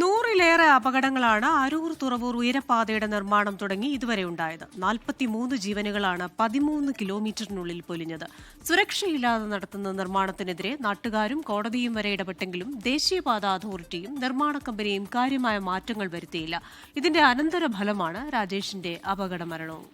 നൂറിലേറെ അപകടങ്ങളാണ് അരൂർ തുറവൂർ ഉയരപ്പാതയുടെ നിർമ്മാണം തുടങ്ങി ഇതുവരെ ഉണ്ടായത്. നാൽപ്പത്തിമൂന്ന് ജീവനുകളാണ് പതിമൂന്ന് കിലോമീറ്ററിനുള്ളിൽ പൊലിഞ്ഞത്. സുരക്ഷയില്ലാതെ നടത്തുന്ന നിർമ്മാണത്തിനെതിരെ നാട്ടുകാരും കോടതിയും വരെ ഇടപെട്ടെങ്കിലും ദേശീയപാത അതോറിറ്റിയും നിർമ്മാണ കമ്പനിയും കാര്യമായ മാറ്റങ്ങൾ വരുത്തിയില്ല. ഇതിന്റെ അനന്തരഫലമാണ് രാജേഷിന്റെ അപകട മരണവും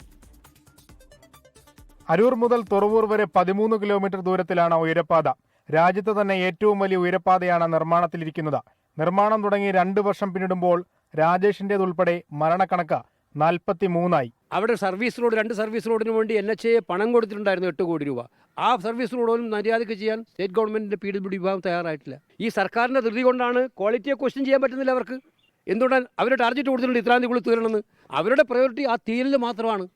അരൂർ മുതൽ തുറവൂർ വരെ പതിമൂന്ന് കിലോമീറ്റർ ദൂരത്തിലാണ് ഉയരപ്പാത. രാജ്യത്ത് തന്നെ ഏറ്റവും വലിയ ഉയരപ്പാതയാണ് നിർമ്മാണത്തിലിരിക്കുന്നത്. നിർമ്മാണം തുടങ്ങി രണ്ട് വർഷം പിന്നിടുമ്പോൾ രാജേഷിന്റേതുൾപ്പെടെ മരണക്കണക്ക് നാൽപ്പത്തി മൂന്നായി അവിടെ സർവീസ് റോഡ് രണ്ട് സർവീസ് റോഡിന് വേണ്ടി എൻ എച്ച് എ പണം കൊടുത്തിട്ടുണ്ടായിരുന്നു എട്ട് കോടി രൂപ. ആ സർവീസ് റോഡും മര്യാദയ്ക്ക് ചെയ്യാൻ സ്റ്റേറ്റ് ഗവൺമെന്റിന്റെ പി ഡബ്ല്യു വിഭാഗം തയ്യാറായിട്ടില്ല. ഈ സർക്കാരിന്റെ ധൃതി കൊണ്ടാണ് ക്വാളിറ്റിയെ ക്വസ്റ്റ്യൻ ചെയ്യാൻ പറ്റുന്നില്ല അവർക്ക്. എന്തുകൊണ്ടാണ് അവർ ടാർജറ്റ് കൊടുത്തിട്ടുണ്ട് ഇത്രാം തീയതി തീരണമെന്ന് അവരുടെ പ്രയോറിറ്റി ആ തീരൽ മാത്രമാണ്.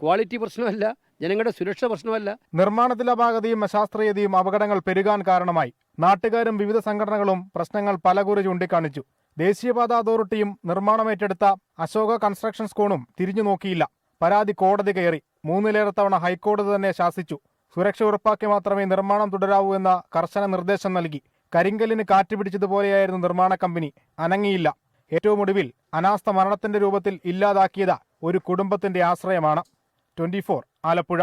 ക്വാളിറ്റി പ്രശ്നമല്ല ജനങ്ങളുടെ സുരക്ഷ പ്രശ്നമല്ല. നിർമ്മാണത്തിലെ അപാകതയും അശാസ്ത്രീയതയും അപകടങ്ങൾ പെരുകാൻ കാരണമായി. നാട്ടുകാരും വിവിധ സംഘടനകളും പ്രശ്നങ്ങൾ പലകുറി ചൂണ്ടിക്കാണിച്ചു. ദേശീയപാത അതോറിറ്റിയും നിർമ്മാണം ഏറ്റെടുത്ത അശോക കൺസ്ട്രക്ഷൻ സ്കൂണും തിരിഞ്ഞു നോക്കിയില്ല. പരാതി കോടതി കയറി. മൂന്നിലേറെ തവണ ഹൈക്കോടതി തന്നെ ശാസിച്ചു. സുരക്ഷ ഉറപ്പാക്കി മാത്രമേ നിർമ്മാണം തുടരാവൂ എന്ന കർശന നിർദ്ദേശം നൽകി. കരിങ്കലിന് കാറ്റ് പിടിച്ചതുപോലെയായിരുന്നു നിർമ്മാണ കമ്പനി. അനങ്ങിയില്ല. ഏറ്റവും ഒടുവിൽ അനാസ്ഥ മരണത്തിന്റെ രൂപത്തിൽ ഇല്ലാതാക്കിയത് ഒരു കുടുംബത്തിന്റെ ആശ്രയമാണ്. ട്വന്റി ആലപ്പുഴ.